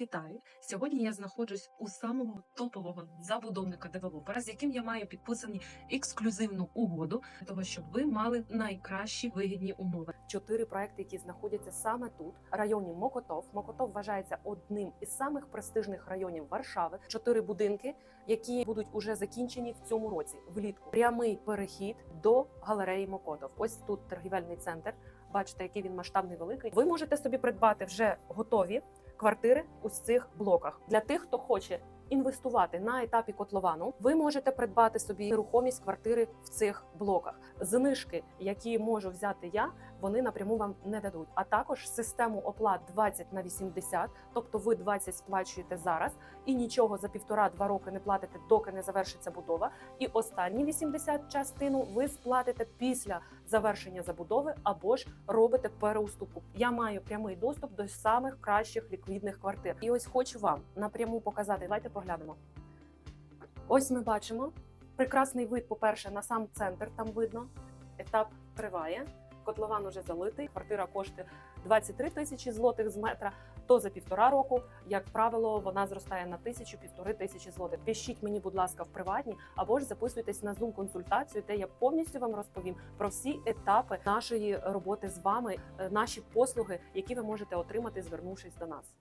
вітаю! Сьогодні я знаходжусь у самого топового забудовника девелопера, з яким я маю підписані ексклюзивну угоду, того щоб ви мали найкращі вигідні умови. чотири проекти, які знаходяться саме тут, районі Мокотов. Мокотов вважається одним із самих престижних районів Варшави. Чотири будинки, які будуть уже закінчені в цьому році. Влітку прямий перехід до галереї Мокотов. Ось тут торгівельний центр. Бачите, який він масштабний великий. Ви можете собі придбати вже готові квартири у цих блоках для тих, хто хоче. Інвестувати на етапі котловану, ви можете придбати собі нерухомість квартири в цих блоках. Знижки, які можу взяти я, вони напряму вам не дадуть. А також систему оплат 20 на 80, тобто ви 20 сплачуєте зараз і нічого за півтора-два роки не платите, доки не завершиться будова. І останні 80 частину ви сплатите після завершення забудови або ж робите переуступку. Я маю прямий доступ до самих кращих ліквідних квартир. І ось хочу вам напряму показати. Давайте поглянемо. Ось ми бачимо прекрасний вид, по-перше, на сам центр. Там видно, етап триває. Котлован уже залитий. Квартира коштує 23 тисячі злотих з метра. То за півтора року, як правило, вона зростає на тисячу півтори тисячі злотих. Пишіть мені, будь ласка, в приватні або ж записуйтесь на зум консультацію, де я повністю вам розповім про всі етапи нашої роботи з вами, е, наші послуги, які ви можете отримати, звернувшись до нас.